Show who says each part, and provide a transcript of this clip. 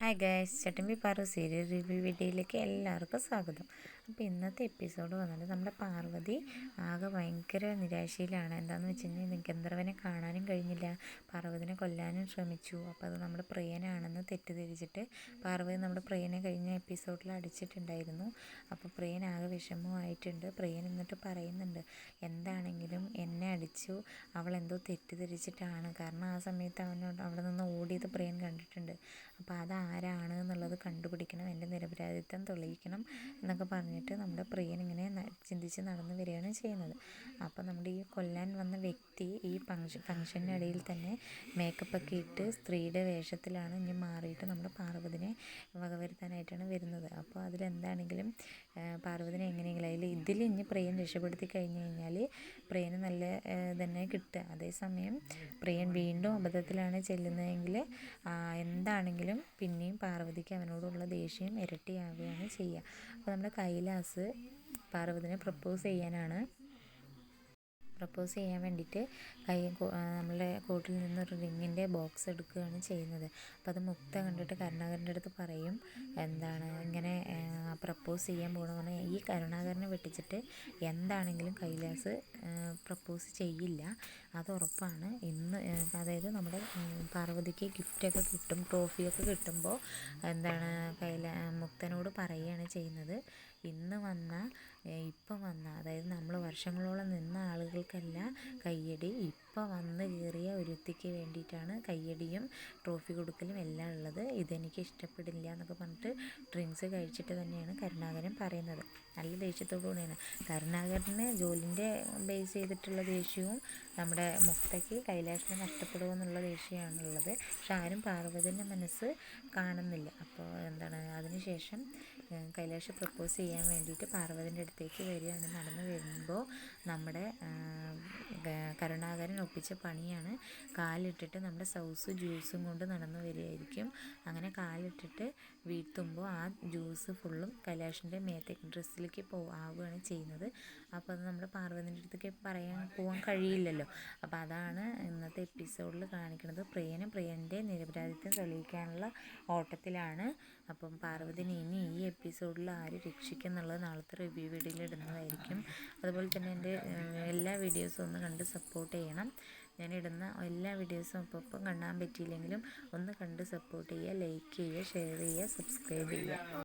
Speaker 1: Hi guys Chattambi Paaru serial review വീഡിയോയിലേക്ക് എല്ലാവർക്കും സ്വാഗതം. അപ്പോൾ ഇന്നത്തെ എപ്പിസോഡ് വന്നിട്ട് നമ്മുടെ പാർവതി ആകെ ഭയങ്കര നിരാശയിലാണ്. എന്താണെന്ന് വെച്ച് കഴിഞ്ഞാൽ ഗന്ധർവനെ കാണാനും കഴിഞ്ഞില്ല. പാർവതിനെ കൊല്ലാനും ശ്രമിച്ചു. അപ്പോൾ അത് നമ്മുടെ പ്രിയനാണെന്ന് തെറ്റിദ്ധരിച്ചിട്ട് പാർവതി നമ്മുടെ പ്രിയനെ കഴിഞ്ഞ എപ്പിസോഡിൽ അടിച്ചിട്ടുണ്ടായിരുന്നു. അപ്പോൾ പ്രിയൻ ആകെ വിഷമമായിട്ടുണ്ട്. പ്രിയൻ എന്നിട്ട് പറയുന്നുണ്ട് എന്താണെങ്കിലും എന്നെ അടിച്ചു. അവൾ എന്തോ തെറ്റിദ്ധരിച്ചിട്ടാണ്. കാരണം ആ സമയത്ത് അവനോട് അവിടെ നിന്ന് ഓടിയത് പ്രിയൻ കണ്ടിട്ടുണ്ട്. അപ്പോൾ അത് ആരാണ് എന്നുള്ളത് കണ്ടുപിടിക്കണം. എന്റെ നിരപരാധിത്വം തെളിയിക്കണം എന്നൊക്കെ പറഞ്ഞിട്ട് നമ്മുടെ പ്രിയൻ ഇങ്ങനെ ചിന്തിച്ച് നടന്നു വരികയാണ് ചെയ്യുന്നത്. അപ്പോൾ നമ്മുടെ ഈ കൊല്ലാൻ വന്ന വ്യക്തി ഈ ഫങ്ഷൻ ഫങ്ഷന്റെ ഇടയിൽ തന്നെ മേക്കപ്പൊക്കെ ഇട്ട് സ്ത്രീയുടെ വേഷത്തിലാണ് ഇനി മാറിയിട്ട് നമ്മുടെ പാർവതിനെ വകവരുത്താനായിട്ടാണ് വരുന്നത്. അപ്പോൾ അതിലെന്താണെങ്കിലും പാർവതിനെ എങ്ങനെയെങ്കിലും അതിൽ ഇതിൽ ഇനി പ്രിയൻ രക്ഷപ്പെടുത്തി കഴിഞ്ഞ് കഴിഞ്ഞാൽ പ്രിയന് നല്ല തന്നെ കിട്ടുക. അതേസമയം പ്രിയൻ വീണ്ടും അബദ്ധത്തിലാണ് ചെല്ലുന്നതെങ്കിൽ എന്താണെങ്കിലും പിന്നെയും പാർവതിക്ക് അവനോടുള്ള ദേഷ്യം ഇരട്ടിയാവുകയാണ് ചെയ്യുക. അപ്പോൾ നമ്മുടെ കൈലാസ് പാർവതിനെ പ്രപ്പോസ് ചെയ്യാനാണ്. പ്രപ്പോസ് ചെയ്യാൻ വേണ്ടിയിട്ട് കൈ നമ്മളെ കോട്ടിൽ നിന്ന് ഒരു റിങ്ങിന്റെ ബോക്സ് എടുക്കുകയാണ് ചെയ്യുന്നത്. അപ്പോൾ അത് മുക്ത കണ്ടിട്ട് കരുണാകരന്റെ അടുത്ത് പറയും എന്താണ് ഇങ്ങനെ പ്രപ്പോസ് ചെയ്യാൻ പോകണമെന്ന് ഈ കരുണാകരനെ വെട്ടിച്ചിട്ട് എന്താണെങ്കിലും കൈലാസ് പ്രപ്പോസ് ചെയ്യില്ല. അത് ഉറപ്പാണ്. ഇന്ന് അതായത് നമ്മുടെ പാർവതിക്ക് ഗിഫ്റ്റൊക്കെ കിട്ടും ട്രോഫിയൊക്കെ കിട്ടുമ്പോൾ എന്താണ് കൈല മുക്തനോട് പറയുകയാണ് ചെയ്യുന്നത്. ഇന്ന് വന്ന ഇപ്പം വന്ന അതായത് നമ്മൾ വർഷങ്ങളോളം നിന്ന ആളുകൾക്കല്ല കയ്യടി ഇപ്പം വന്ന് കയറിയ ഒരുത്തിക്ക് വേണ്ടിയിട്ടാണ് കയ്യടിയും ട്രോഫി കൊടുക്കലും എല്ലാം ഉള്ളത്. ഇതെനിക്ക് ഇഷ്ടപ്പെടില്ല എന്നൊക്കെ പറഞ്ഞിട്ട് ഡ്രിങ്ക്സ് കഴിച്ചിട്ട് തന്നെയാണ് കരുണാകരൻ പറയുന്നത്. നല്ല ദേഷ്യത്തോടു കൂടിയാണ്. കരുണാകരന് ജോലിന്റെ ബേസ് ചെയ്തിട്ടുള്ള ദേഷ്യവും നമ്മുടെ മുക്തയ്ക്ക് കൈലാഷിനെ നഷ്ടപ്പെടുമെന്നുള്ള ദേഷ്യമാണുള്ളത് പക്ഷെ ആരും പാർവതിന്റെ മനസ്സ് കാണുന്നില്ല. അപ്പോൾ എന്താണ്? അതിനുശേഷം കൈലാഷ് പ്രപ്പോസ് ചെയ്യാൻ വേണ്ടിയിട്ട് പാർവതിന്റെ അടുത്തേക്ക് വരികയാണ്. നടന്നു വരുമ്പോൾ നമ്മുടെ കരുണാകരൻ ഒപ്പിച്ച പണിയാണ്. കാലിട്ടിട്ട് നമ്മുടെ സൗസ് ജ്യൂസും കൊണ്ട് നടന്നു വരികയായിരിക്കും. അങ്ങനെ കാലിട്ടിട്ട് വീഴ്ത്തുമ്പോൾ ആ ജ്യൂസ് ഫുള്ളും കൈലാഷിന്റെ മേത്തേക്ക് ഡ്രസ്സിലേക്ക് ആവുകയാണ് ചെയ്യുന്നത്. അപ്പോൾ അത് നമ്മുടെ പാർവതിന്റെ അടുത്തേക്ക് പറയാൻ പോകാൻ കഴിയില്ലല്ലോ. അപ്പോൾ അതാണ് ഇന്നത്തെ എപ്പിസോഡിൽ കാണിക്കുന്നത്. പ്രിയനും പ്രിയന്റെ നിരപരാധിത്വം തെളിയിക്കാനുള്ള ഓട്ടത്തിലാണ്. അപ്പം പാർവതിനെ ഇനി ഈ എപ്പിസോഡിൽ ആര് രക്ഷിക്കും എന്നുള്ളത് നാളത്തെ റിവ്യൂ വീഡിയോയിൽ ഇടുന്നതായിരിക്കും. അതുപോലെ തന്നെ എന്റെ എല്ലാ വീഡിയോസും ഒന്ന് കണ്ട് സപ്പോർട്ട് ചെയ്യണം. ഞാൻ ഇടുന്ന എല്ലാ വീഡിയോസും അപ്പം ഒപ്പം കാണാൻ പറ്റിയില്ലെങ്കിലും ഒന്ന് കണ്ട് സപ്പോർട്ട് ചെയ്യുക ലൈക്ക് ചെയ്യുക ഷെയർ ചെയ്യുക സബ്സ്ക്രൈബ് ചെയ്യുക.